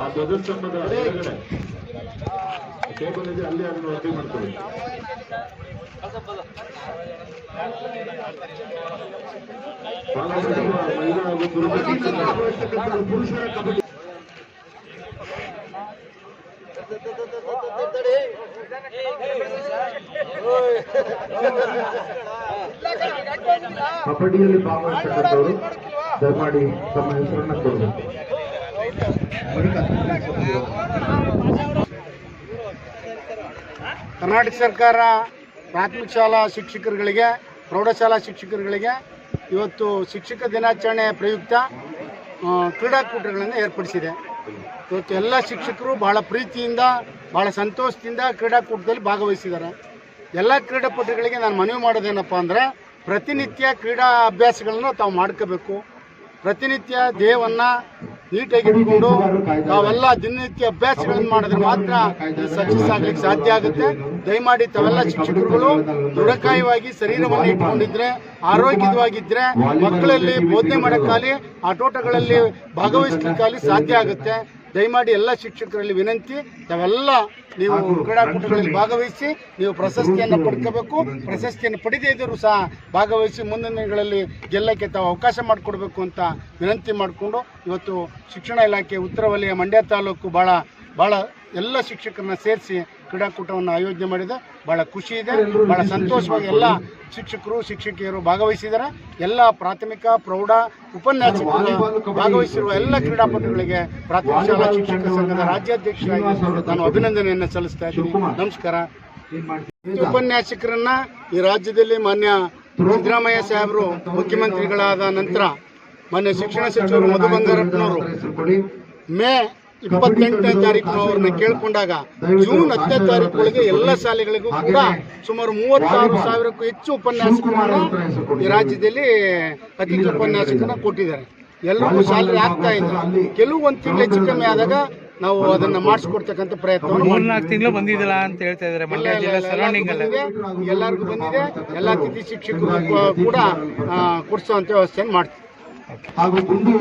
ಆ ಧ್ವಜಸ್ತಂಭದ ಎದುರುಗಡೆ ಟೇಬಲ್ ಇದೆ ಅಲ್ಲಿ ಅದನ್ನು ವರದಿ ಮಾಡ್ಕೊಳ್ಳಿ. ಪುರುಷರ ಕಬಡ್ಡಿ. ಕಬಡ್ಡಿಯಲ್ಲಿ ಭಾಗವಹಿಸತಕ್ಕಂಥವರು ದಯಮಾಡಿ ತಮ್ಮ ಹೆಸರನ್ನ ಕೊಡಬೇಕು. ಕರ್ನಾಟಕ ಸರ್ಕಾರ ಪ್ರಾಥಮಿಕ ಶಾಲಾ ಶಿಕ್ಷಕರುಗಳಿಗೆ, ಪ್ರೌಢಶಾಲಾ ಶಿಕ್ಷಕರುಗಳಿಗೆ ಇವತ್ತು ಶಿಕ್ಷಕ ದಿನಾಚರಣೆ ಪ್ರಯುಕ್ತ ಕ್ರೀಡಾಕೂಟಗಳನ್ನು ಏರ್ಪಡಿಸಿದೆ. ಇವತ್ತು ಎಲ್ಲ ಶಿಕ್ಷಕರು ಬಹಳ ಪ್ರೀತಿಯಿಂದ, ಬಹಳ ಸಂತೋಷದಿಂದ ಕ್ರೀಡಾಕೂಟದಲ್ಲಿ ಭಾಗವಹಿಸಿದ್ದಾರೆ. ಎಲ್ಲ ಕ್ರೀಡಾಪಟುಗಳಿಗೆ ನಾನು ಮನವಿ ಮಾಡೋದೇನಪ್ಪ ಅಂದರೆ, ಪ್ರತಿನಿತ್ಯ ಕ್ರೀಡಾ ಅಭ್ಯಾಸಗಳನ್ನು ತಾವು ಮಾಡ್ಕೋಬೇಕು. ಪ್ರತಿನಿತ್ಯ ದೇಹವನ್ನು ನೀಟಾಗಿ ಇಟ್ಕೊಂಡು ತಾವೆಲ್ಲ ದಿನನಿತ್ಯ ಅಭ್ಯಾಸಗಳನ್ನು ಮಾಡಿದ್ರೆ ಮಾತ್ರ ಸಕ್ಸಸ್ ಆಗ್ಲಿಕ್ಕೆ ಸಾಧ್ಯ ಆಗುತ್ತೆ. ದಯಮಾಡಿ ತಾವೆಲ್ಲ ಶಿಕ್ಷಕರುಗಳು ದೃಢಕಾಯವಾಗಿ ಶರೀರವನ್ನು ಇಟ್ಕೊಂಡಿದ್ರೆ ಆರೋಗ್ಯವಾಗಿದ್ರೆ, ಮಕ್ಕಳಲ್ಲಿ ಬೋಧನೆ ಮಾಡೋಕ್ಕಾಗಲಿ ಆಟೋಟಗಳಲ್ಲಿ ಭಾಗವಹಿಸ್ಲಿಕ್ಕಾಗಲಿ ಸಾಧ್ಯ ಆಗುತ್ತೆ. ದಯಮಾಡಿ ಎಲ್ಲ ಶಿಕ್ಷಕರಲ್ಲಿ ವಿನಂತಿ ತಾವೆಲ್ಲ ನೀವು ಕ್ರೀಡಾಕೂಟಗಳಲ್ಲಿ ಭಾಗವಹಿಸಿ ನೀವು ಪ್ರಶಸ್ತಿಯನ್ನು ಪಡ್ಕೋಬೇಕು. ಪ್ರಶಸ್ತಿಯನ್ನು ಪಡೆದೇ ಇದ್ದರೂ ಸಹ ಭಾಗವಹಿಸಿ ಮುಂದಿನ ದಿನಗಳಲ್ಲಿ ಗೆಲ್ಲಕ್ಕೆ ತಾವು ಅವಕಾಶ ಮಾಡಿಕೊಡ್ಬೇಕು ಅಂತ ವಿನಂತಿ ಮಾಡಿಕೊಂಡು ಇವತ್ತು ಶಿಕ್ಷಣ ಇಲಾಖೆ ಉತ್ತರ ವಲಯ ಮಂಡ್ಯ ತಾಲೂಕು ಭಾಳ ಭಾಳ ಎಲ್ಲ ಶಿಕ್ಷಕರನ್ನ ಸೇರಿಸಿ ಕ್ರೀಡಾಕೂಟವನ್ನು ಆಯೋಜನೆ ಮಾಡಿದೆ. ಭಾಳ ಖುಷಿ ಇದೆ. ಭಾಳ ಸಂತೋಷವಾಗಿ ಎಲ್ಲ ಶಿಕ್ಷಕರು, ಶಿಕ್ಷಕಿಯರು ಭಾಗವಹಿಸಿದ್ದಾರೆ. ಎಲ್ಲ ಪ್ರಾಥಮಿಕ, ಪ್ರೌಢ, ಉಪನ್ಯಾಸಕರು ಭಾಗವಹಿಸಿರುವ ಎಲ್ಲ ಕ್ರೀಡಾಪಟುಗಳಿಗೆ ಪ್ರಾಥಮಿಕ ಶಾಲಾ ಶಿಕ್ಷಕ ಸಂಘದ ರಾಜ್ಯಾಧ್ಯಕ್ಷರಾಗಿ ನಾನು ಅಭಿನಂದನೆಯನ್ನು ಸಲ್ಲಿಸ್ತಾ ಇದ್ದೀನಿ. ನಮಸ್ಕಾರ. ಉಪನ್ಯಾಸಕರನ್ನ ಈ ರಾಜ್ಯದಲ್ಲಿ ಮಾನ್ಯ ಸಿದ್ದರಾಮಯ್ಯ ಸಾಹೇಬರು, ಮುಖ್ಯಮಂತ್ರಿಗಳಾದ ನಂತರ ಮಾನ್ಯ ಶಿಕ್ಷಣ ಸಚಿವರು ಮಧು ಬಂಗಾರಪ್ಪನವರು ಮೇ ಇಪ್ಪತ್ತೆಂಟನೇ ತಾರೀಕು ಅವ್ರನ್ನ ಕೇಳ್ಕೊಂಡಾಗ ಜೂನ್ ಹತ್ತನೇ ತಾರೀಕು ಒಳಗೆ ಎಲ್ಲ ಶಾಲೆಗಳಿಗೂ ಕೂಡ ಸುಮಾರು ಮೂವತ್ತಾರು ಸಾವಿರಕ್ಕೂ ಹೆಚ್ಚು ಉಪನ್ಯಾಸಕರನ್ನ ಈ ರಾಜ್ಯದಲ್ಲಿ ಅತಿಥಿ ಉಪನ್ಯಾಸಕರನ್ನ ಕೊಟ್ಟಿದ್ದಾರೆ. ಎಲ್ಲರಿಗೂ ಶಾಲೆ ಆಗ್ತಾ ಇದೆ. ಕೆಲವು ಒಂದು ತಿಂಗಳು ಹೆಚ್ಚು ಕಮ್ಮಿ ಆದಾಗ ನಾವು ಅದನ್ನ ಮಾಡಿಸ್ಕೊಡ್ತಕ್ಕಂಥ ಪ್ರಯತ್ನ ಮಾಡ್ತೀವಿ. ಮೂರ್ನಾಲ್ಕು ತಿಂಗಳು ಬಂದಿದ್ದಿಲ್ಲ ಅಂತ ಹೇಳ್ತಾ ಇದ್ದಾರೆ ಮಂಡ್ಯ ಜಿಲ್ಲೆ ಸರೌಂಡಿಂಗ್ ಅಲ್ಲ. ಎಲ್ಲರಿಗೂ ಬಂದಿದೆ. ಎಲ್ಲ ತಿಥಿ ಶಿಕ್ಷಕರು ಕೂಡ ಕೊಡಿಸುವಂತ ವ್ಯವಸ್ಥೆಯನ್ನು ಮಾಡ್ತೀವಿ. ಹಾಗೂ ಗುಂಡು